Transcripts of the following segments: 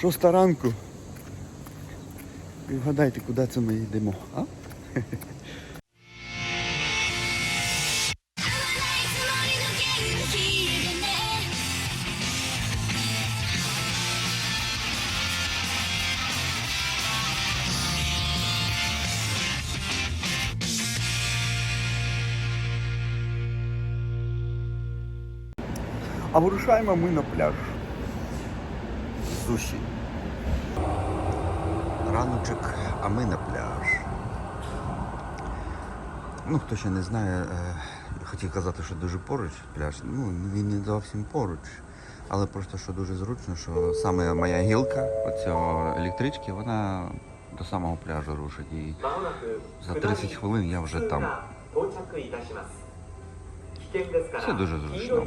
Шоста ранку. І вгадайте, куди це ми йдемо, а? А вирушаємо ми на пляж. Суші. Раночок, а ми на пляж. Ну, хто ще не знає, е, хотів казати, що дуже поруч пляж. Ну, він не зовсім поруч. Але просто що дуже зручно, що саме моя гілка оцього електрички, вона до самого пляжу рушить. І за 30 хвилин я вже там. Все дуже зручно.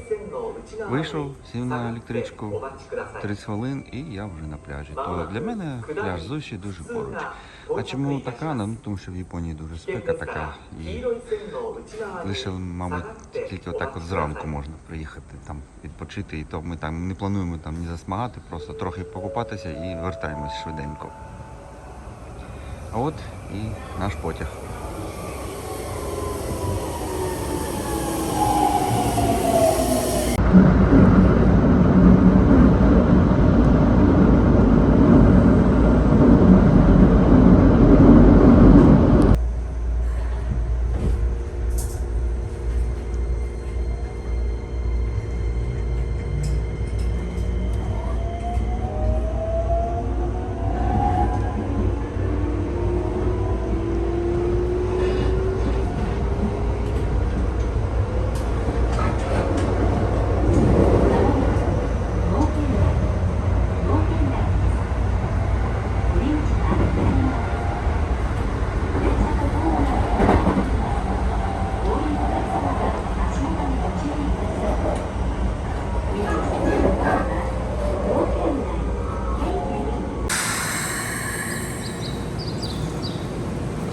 Вийшов, сів на електричку 30 хвилин і я вже на пляжі. То для мене пляж Зуші дуже поруч. А чому така? Ну, тому що в Японії дуже спека така. І лише, мабуть, тільки отак от зранку можна приїхати там відпочити. І то ми там не плануємо там ні засмагати, просто трохи покупатися і вертаємось швиденько. А от і наш потяг.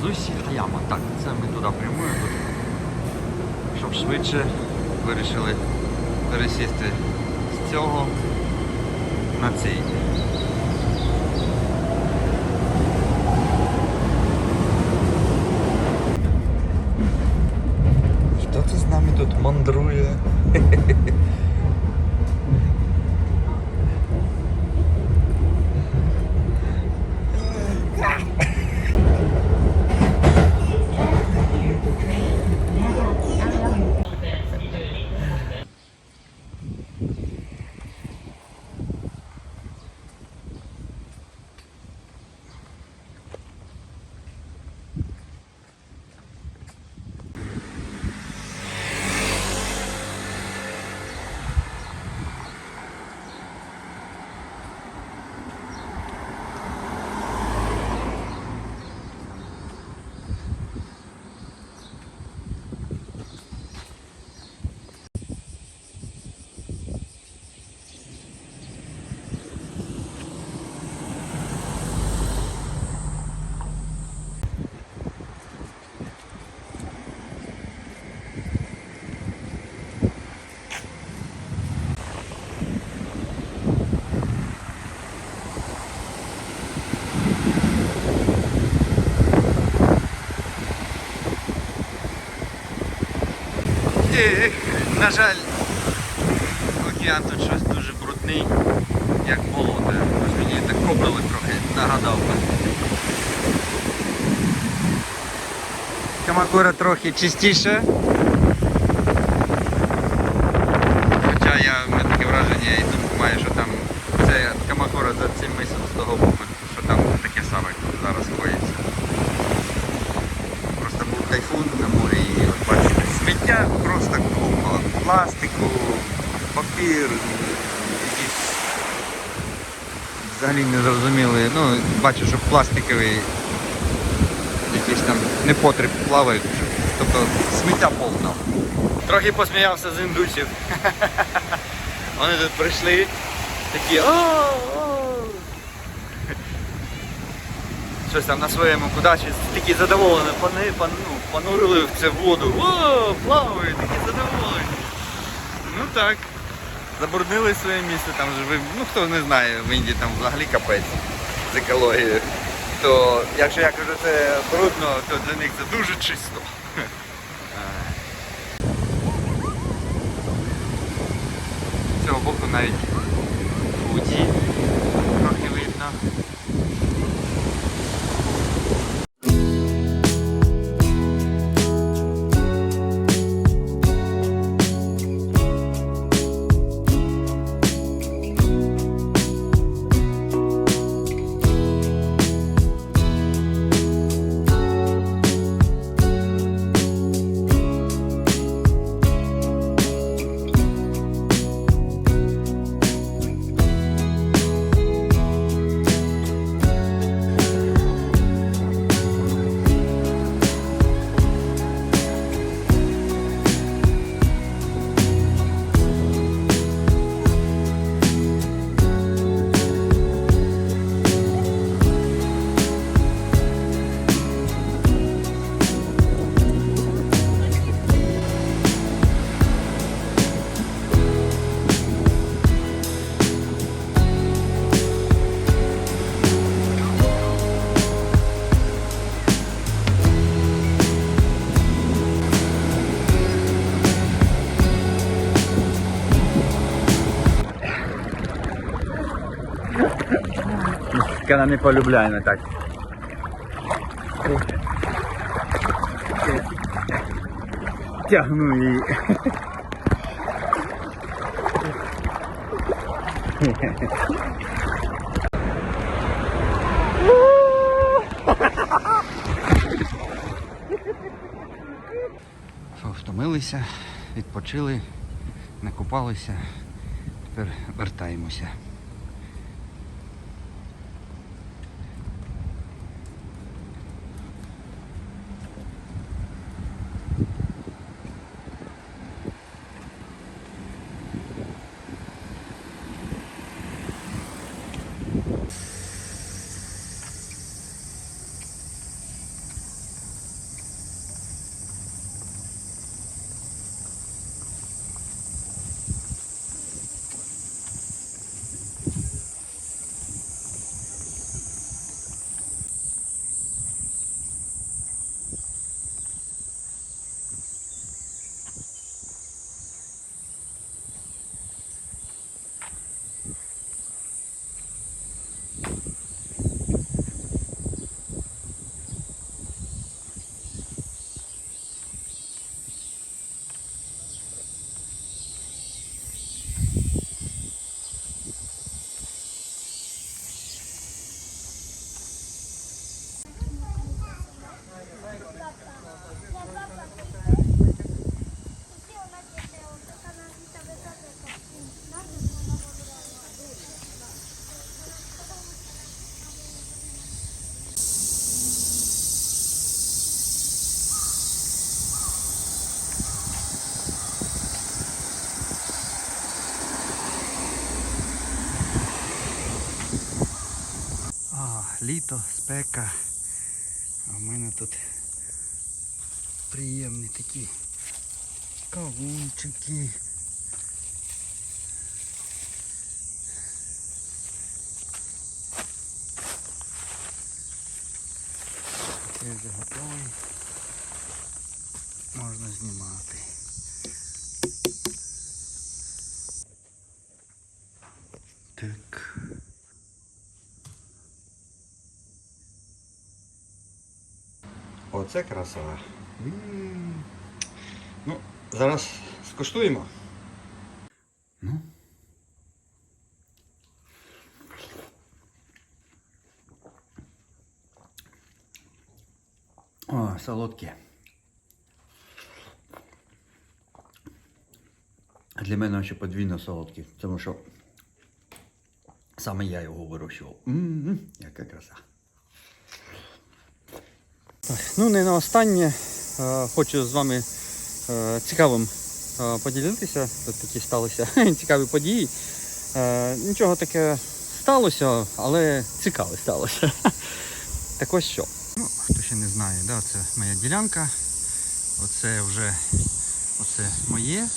Зусі Хаяма. Так, це ми туди прямуємо. Щоб швидше вирішили пересісти з цього на цей. Хто це з нами тут мандрує? І, на жаль, океан тут щось дуже брудний, як болото. Ось мені так кобрили трохи нагадав. Камакура трохи чистіше. Хоча я в мене таке враження і думку маю, що там це Камакура за цим мисом з того боку, що там таке саме зараз коїться. Просто був тайфун на морі і от бачите, сміття просто купа пластику, папір, якісь взагалі не зрозуміли. Ну, бачу, що пластикові якісь там непотріб плавають. Тобто сміття повно. Трохи посміявся з індусів. Вони тут прийшли, такі о щось там на своєму кудачі такі задоволені, пани, пан, ну, понурили в цю воду. О, плавають, такі задоволені. Ну так. забруднили своє місце, там же ну хто не знає, в Індії там взагалі капець з екологією. То якщо я кажу це брудно, то для них це дуже чисто. З цього боку навіть воді трохи видно. Вона не полюбляє не так. Тягну її. Що, втомилися, відпочили, накупалися, тепер вертаємося. Літо, спека. А в мене тут приємні такі кавунчики. Це вже готовий. Можна знімати. Так. Оце краса. М. Ну, зараз скуштуємо. Ну. О, солодкі. Для мене ще подвійно солодкі, тому що саме я його вирощував. М-м, яка краса. Ну, не на останнє. Е, Хочу з вами е, цікавим е, поділитися. Тут такі сталися цікаві події. Нічого таке сталося, але цікаве сталося. Так ось що. Ну, хто ще не знає, да, це моя ділянка. Оце вже оце моє.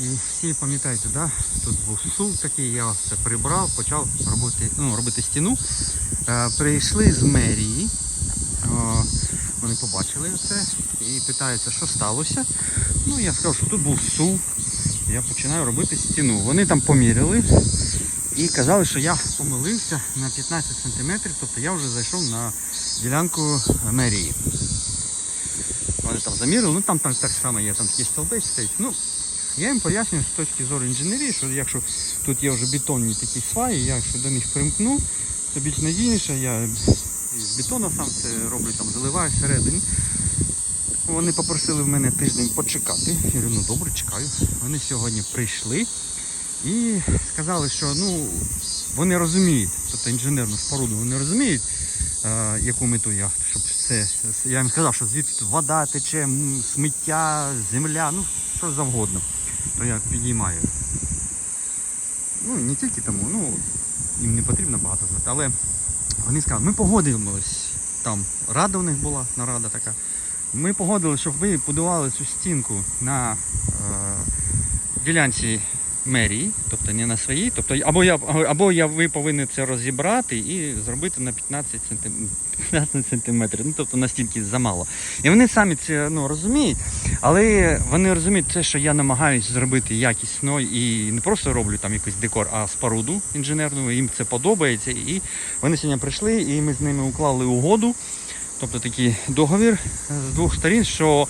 І всі пам'ятаєте, да? тут був сув такий, я все прибрав, почав робити, ну, робити стіну. Прийшли з мерії, вони побачили це і питаються, що сталося. Ну, я сказав, що тут був сув. Я починаю робити стіну. Вони там поміряли і казали, що я помилився на 15 см, тобто я вже зайшов на ділянку мерії. Вони там замірили, ну там, там так само є, там такий столбець стоїть. Ну, я їм пояснюю з точки зору інженерії, що якщо тут є вже бетонні такі сваї, я якщо до них примкну, це більш надійніше, я з бетону сам це роблю, там заливаю всередині. Вони попросили в мене тиждень почекати. Я говорю, ну добре, чекаю. Вони сьогодні прийшли і сказали, що ну, вони розуміють, тобто інженерну споруду, вони розуміють, е, яку мету я, щоб все. Я їм сказав, що звідти вода тече, сміття, земля, ну що завгодно. То я підіймаю. Ну, не тільки тому, ну, їм не потрібно багато знати, але вони сказали, ми погодимось. Там рада у них була, нарада така. Ми погодили, щоб ви будували цю стінку на е, ділянці мерії, тобто не на своїй. Тобто, або я, або я, ви повинні це розібрати і зробити на 15 сантиметрів. 15 сантиметрів, ну тобто настільки замало. І вони самі це ну, розуміють, але вони розуміють те, що я намагаюся зробити якісно і не просто роблю там якийсь декор, а споруду інженерну. Їм це подобається. І вони сьогодні прийшли, і ми з ними уклали угоду, тобто такий договір з двох сторін, що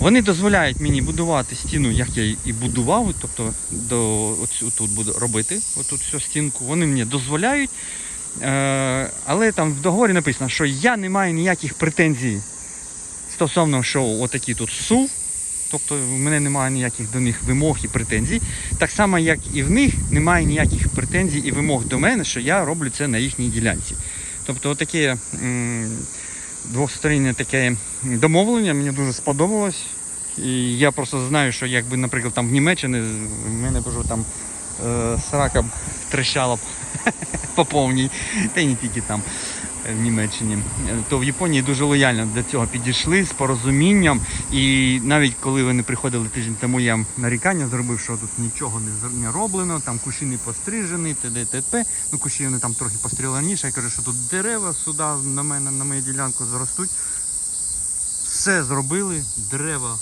вони дозволяють мені будувати стіну, як я і будував, тобто до оцю тут буду робити, отут всю стінку. Вони мені дозволяють. Е, але там в договорі написано, що я не маю ніяких претензій стосовно, що отакий тут сув. Тобто в мене немає ніяких до них вимог і претензій. Так само, як і в них немає ніяких претензій і вимог до мене, що я роблю це на їхній ділянці. Тобто отаке м, двостороннє таке домовлення мені дуже сподобалось. І я просто знаю, що якби, наприклад, там в Німеччині в мене б там е, срака трещала б по повній, та й не тільки там в Німеччині, то в Японії дуже лояльно до цього підійшли з порозумінням. І навіть коли вони приходили тиждень тому, я нарікання зробив, що тут нічого не роблено, там кущі не пострижені, т.д. т.п. Ну, кущі вони там трохи постріли раніше. Я кажу, що тут дерева сюди на мене, на мою ділянку зростуть. Все зробили, дерева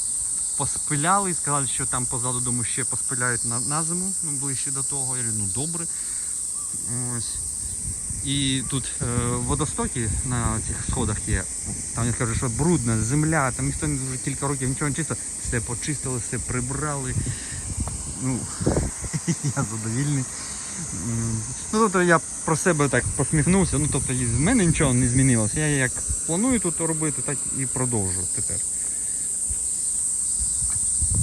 поспиляли, сказали, що там позаду дому ще поспиляють на, на зиму, ну, ближче до того. Я говорю, ну добре. Ось. І тут е, водостоки на цих сходах є. Там я скажу, що брудна земля, там ніхто не вже кілька років нічого не чистив. Все почистили, все прибрали. Ну, я задовільний. Ну, тобто я про себе так посміхнувся. Ну, тобто в мене нічого не змінилося. Я як планую тут робити, так і продовжу тепер.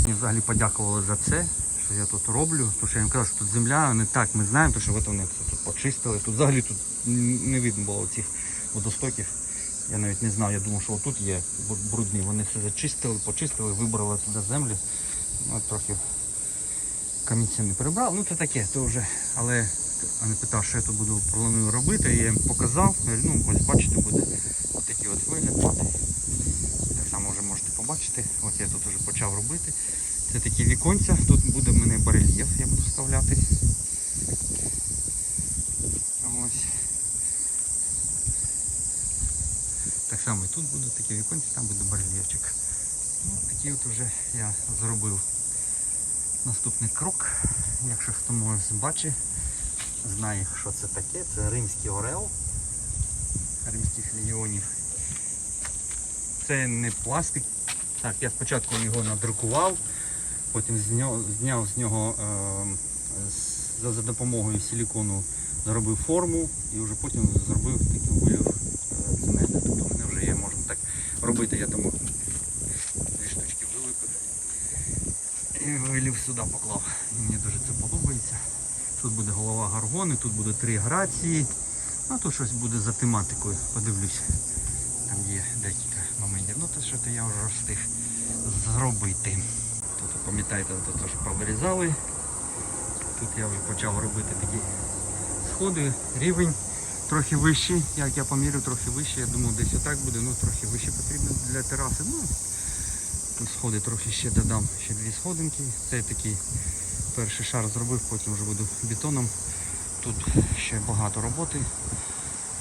Мені взагалі подякували за це, що я тут роблю. Тому що я їм казав, що тут земля, не так, ми знаємо, тому що от вони тут почистили. Тут взагалі тут не видно було цих водостоків. Я навіть не знав, я думав, що отут є брудні. Вони все зачистили, почистили, вибрали сюди землю. Ну, трохи камінця не прибрав. Ну це таке, то вже. Але вони питав, що я тут буду планую робити. Я їм показав. Ну ось бачите, буде отакий от вигляд. Так само вже можете побачити. От я тут вже почав робити. Це такі віконця. Тут буде в мене барельєф, я буду вставляти. Ось. Так само і тут буде такі віконці, там буде барельєфчик. Ну, такий от вже я зробив наступний крок. Якщо хто може бачить, знає, що це таке. Це римський орел римських легіонів. Це не пластик. Так, я спочатку його надрукував, потім зняв, з нього е, за, допомогою силікону зробив форму і вже потім зробив такий вилів е, цементу. Тобто в мене вже є, можна так робити. Я тому дві штучки вилипив і вилів сюди поклав. Мені дуже це подобається. Тут буде голова гаргони, тут буде три грації. А тут щось буде за тематикою, подивлюсь. Там є декілька моментів. Ну то що я вже встиг зробити. Тут пам'ятаєте, тут теж повирізали. Тут я вже почав робити такі сходи, рівень трохи вищий, як я поміряв, трохи вищий. Я думав, десь отак буде, ну трохи вище потрібно для тераси. Ну, Сходи трохи ще додам, ще дві сходинки. Це такий перший шар зробив, потім вже буду бетоном. Тут ще багато роботи.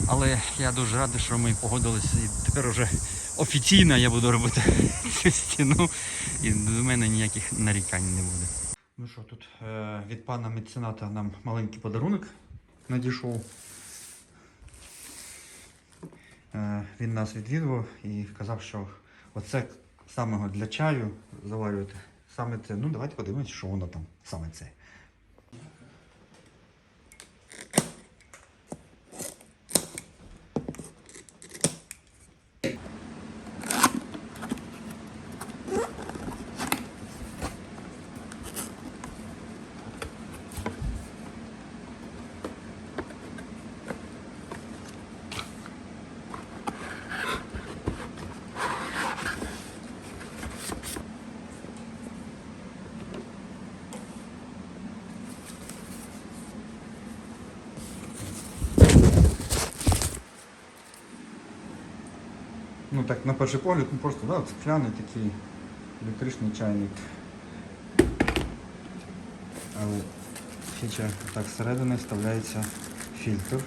Але я дуже радий, що ми погодилися і тепер вже офіційно я буду робити цю стіну і до мене ніяких нарікань не буде. Ну що, тут е, від пана мецената нам маленький подарунок надійшов. Е, він нас відвідував і казав, що оце саме для чаю заварювати. Саме це. Ну давайте подивимось, що воно там саме це. Так, на перший погляд, ну просто да, цикляний такий електричний чайник. Але фіча так зсередини вставляється фільтр.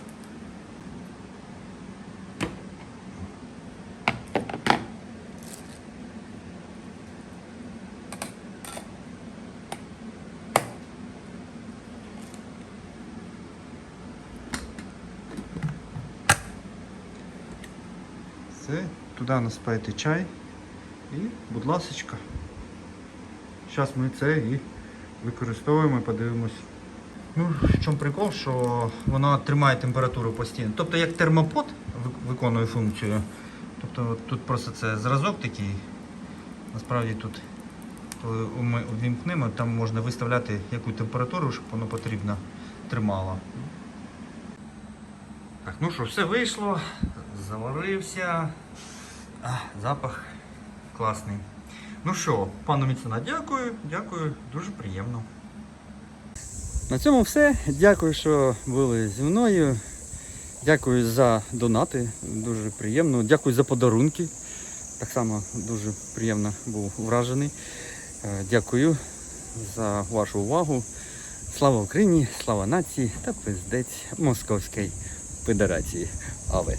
Це туди насипаєте чай і, будь ласочка. Зараз ми це і використовуємо, подивимось. Ну, в чому прикол, що воно тримає температуру постійно. Тобто як термопод виконує функцію. Тобто тут просто це зразок такий. Насправді тут, коли ми увімкнемо, там можна виставляти яку температуру, щоб воно потрібно тримало. Так, ну що, все вийшло, заварився. Запах класний. Ну що, пану Міцина, дякую, дякую, дуже приємно. На цьому все. Дякую, що були зі мною. Дякую за донати, дуже приємно. Дякую за подарунки. Так само дуже приємно був вражений. Е, Дякую за вашу увагу. Слава Україні, слава нації та пиздець Московської Федерації. Але.